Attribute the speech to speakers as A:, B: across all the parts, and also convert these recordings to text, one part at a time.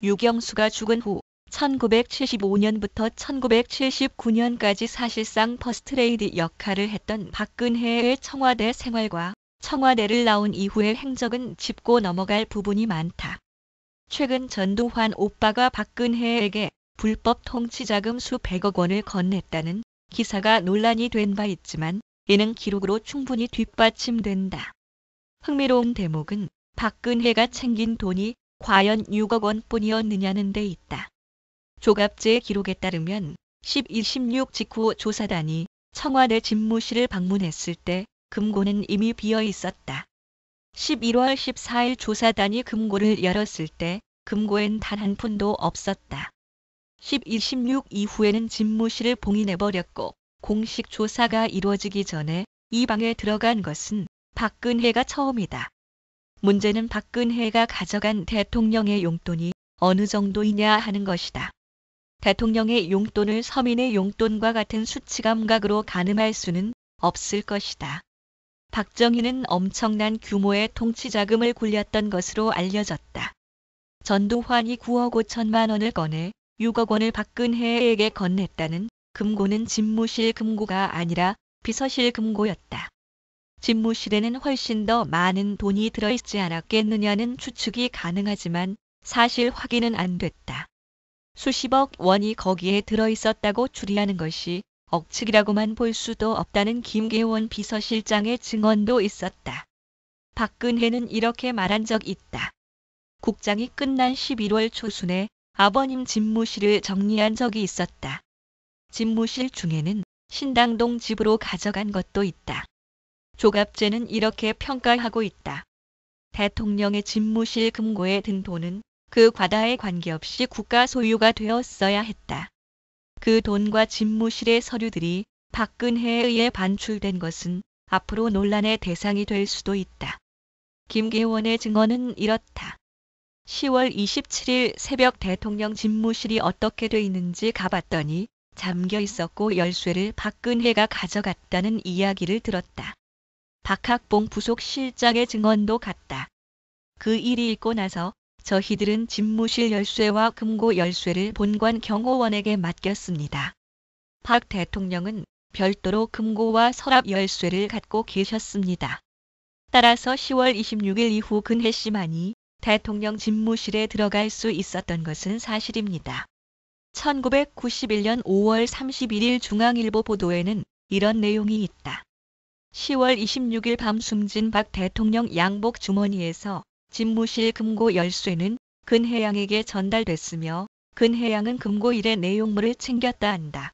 A: 유경수가 죽은 후 1975년부터 1979년까지 사실상 퍼스트레이디 역할을 했던 박근혜의 청와대 생활과 청와대를 나온 이후의 행적은 짚고 넘어갈 부분이 많다. 최근 전두환 오빠가 박근혜에게 불법 통치자금 수백억 원을 건넸다는 기사가 논란이 된 바 있지만 이는 기록으로 충분히 뒷받침된다. 흥미로운 대목은 박근혜가 챙긴 돈이 과연 6억 원뿐이었느냐는 데 있다. 조갑제의 기록에 따르면 11, 16 직후 조사단이 청와대 집무실을 방문했을 때 금고는 이미 비어 있었다. 11월 14일 조사단이 금고를 열었을 때 금고엔 단 한 푼도 없었다. 11, 16 이후에는 집무실을 봉인해버렸고 공식 조사가 이루어지기 전에 이 방에 들어간 것은 박근혜가 처음이다. 문제는 박근혜가 가져간 대통령의 용돈이 어느 정도이냐 하는 것이다. 대통령의 용돈을 서민의 용돈과 같은 수치 감각으로 가늠할 수는 없을 것이다. 박정희는 엄청난 규모의 통치 자금을 굴렸던 것으로 알려졌다. 전두환이 9억 5천만 원을 꺼내 6억 원을 박근혜에게 건넸다는 금고는 집무실 금고가 아니라 비서실 금고였다. 집무실에는 훨씬 더 많은 돈이 들어있지 않았겠느냐는 추측이 가능하지만 사실 확인은 안 됐다. 수십억 원이 거기에 들어있었다고 추리하는 것이 억측이라고만 볼 수도 없다는 김계원 비서실장의 증언도 있었다. 박근혜는 이렇게 말한 적 있다. 국장이 끝난 11월 초순에 아버님 집무실을 정리한 적이 있었다. 집무실 중에는 신당동 집으로 가져간 것도 있다. 조갑제는 이렇게 평가하고 있다. 대통령의 집무실 금고에 든 돈은 그 과다에 관계없이 국가 소유가 되었어야 했다. 그 돈과 집무실의 서류들이 박근혜에 의해 반출된 것은 앞으로 논란의 대상이 될 수도 있다. 김계원의 증언은 이렇다. 10월 27일 새벽 대통령 집무실이 어떻게 돼 있는지 가봤더니 잠겨 있었고 열쇠를 박근혜가 가져갔다는 이야기를 들었다. 박학봉 부속 실장의 증언도 같다. 그 일이 있고 나서 저희들은 집무실 열쇠와 금고 열쇠를 본관 경호원에게 맡겼습니다. 박 대통령은 별도로 금고와 서랍 열쇠를 갖고 계셨습니다. 따라서 10월 26일 이후 근혜 씨만이 대통령 집무실에 들어갈 수 있었던 것은 사실입니다. 1991년 5월 31일 중앙일보 보도에는 이런 내용이 있다. 10월 26일 밤 숨진 박 대통령 양복 주머니에서 집무실 금고 열쇠는 근혜양에게 전달됐으며 근혜양은 금고 일의 내용물을 챙겼다 한다.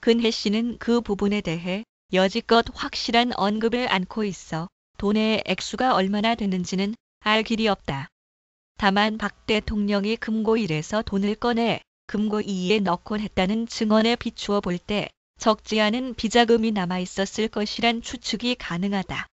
A: 근혜 씨는 그 부분에 대해 여지껏 확실한 언급을 않고 있어 돈의 액수가 얼마나 되는지는 알 길이 없다. 다만 박 대통령이 금고 1에서 돈을 꺼내 금고 2에 넣곤 했다는 증언에 비추어 볼 때 적지 않은 비자금이 남아 있었을 것이란 추측이 가능하다.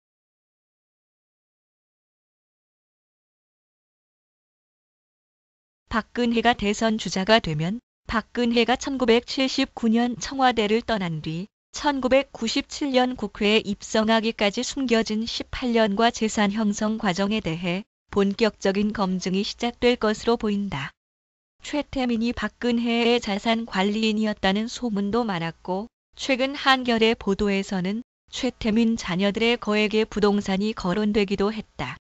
A: 박근혜가 대선 주자가 되면 박근혜가 1979년 청와대를 떠난 뒤 1997년 국회에 입성하기까지 숨겨진 18년과 재산 형성 과정에 대해 본격적인 검증이 시작될 것으로 보인다. 최태민이 박근혜의 자산 관리인이었다는 소문도 많았고 최근 한겨레 보도에서는 최태민 자녀들의 거액의 부동산이 거론되기도 했다.